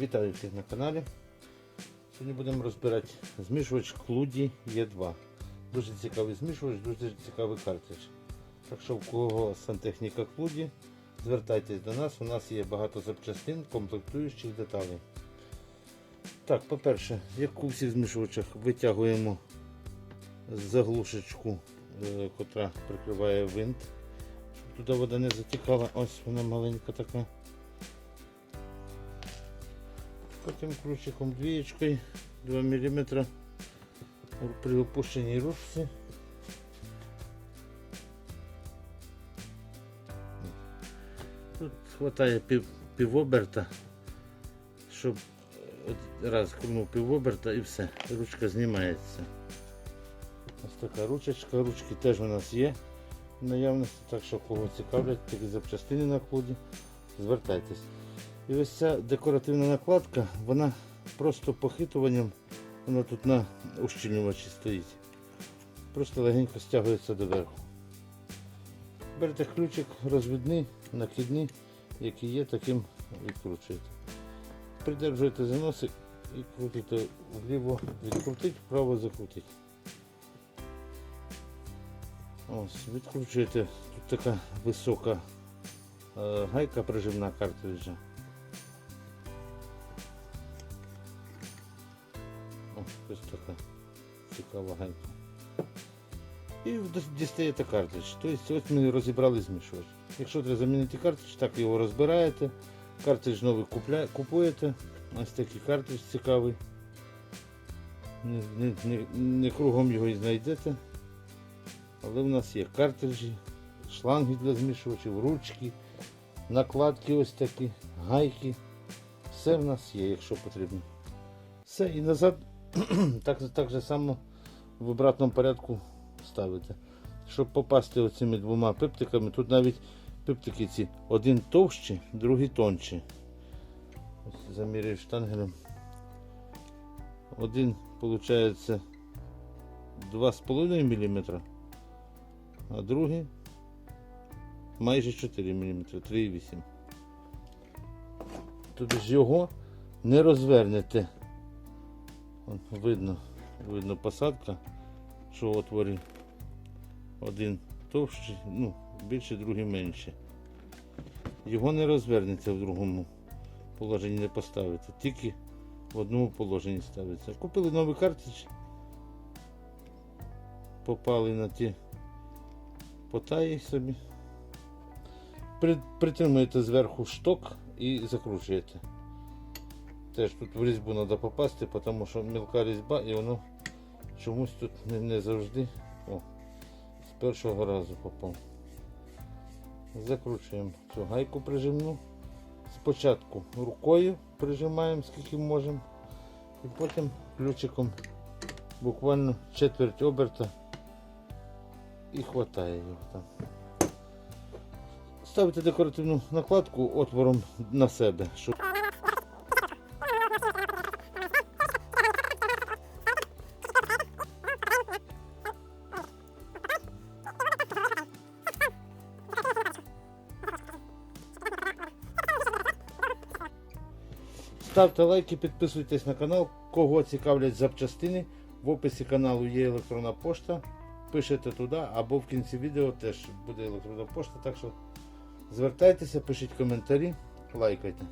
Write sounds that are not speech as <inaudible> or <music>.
Вітаю всіх на каналі. Сьогодні будемо розбирати змішувач Клуді Е2. Дуже цікавий змішувач, дуже цікавий картридж. Так що в кого сантехніка Клуді, звертайтесь до нас, у нас є багато запчастин, комплектуючих деталей. Так, по-перше, як у всіх змішувачах, витягуємо заглушечку, е, котра прикриває винт, щоб туди вода не затікала. Ось вона маленька така. Потім ключиком двієчкою 2 мм при опущеній ручці. Тут хватає пів, півоберта, щоб раз крутнув півоберта і все, ручка знімається. Ось така ручечка, ручки теж у нас є в наявності, так що кого цікавлять такі запчастини на клуді, звертайтесь. І ось ця декоративна накладка, вона просто похитуванням, вона тут на ущільнювачі стоїть. Просто легенько стягується доверху. Берете ключик розвідний, накидний, який є, таким відкручуєте. Придержуєте за носик і крутите вліво, відкрутить, вправо закрутить. Ось, відкручуєте, тут така висока е, гайка прижимна картриджа. Ось така цікава гайка. І дістаєте картридж. Тобто ось ми розібрали змішувач. Якщо треба замінити картридж, так його розбираєте. Картридж новий купля... купуєте. Ось такий картридж цікавий. Не, не, не, не кругом його і знайдете. Але в нас є картриджі, шланги для змішувачів, ручки, накладки ось такі, гайки. Все в нас є, якщо потрібно. Все, і назад <clears throat> так, так же само в обратному порядку ставите. Щоб попасти оцими двома пиптиками, тут навіть пиптики ці один товщий, другий. Ось замірюю штангелем. Один виходить 2,5 мм, а другий майже 4 мм, 3,8 Тобто ж його не розвернете. Видно, видно посадка, що в отворі один товщий, ну, більше, другий менше. Його не розвернеться в другому положенні не поставити, тільки в одному положенні ставиться. Купили новий картридж, попали на ті потаї собі. При- Притримуєте зверху шток і закручуєте. Теж тут в різьбу треба попасти, тому що мілка різьба і воно чомусь тут не, не завжди. О, з першого разу попав. Закручуємо цю гайку прижимну. Спочатку рукою прижимаємо скільки можемо. І потім ключиком буквально четверть оберта і хватає його там. Ставите декоративну накладку отвором на себе, щоб Ставте лайки, підписуйтесь на канал. Кого цікавлять запчастини, в описі каналу є електронна пошта. Пишете туди або в кінці відео теж буде електронна пошта. Так що звертайтеся, пишіть коментарі, лайкайте.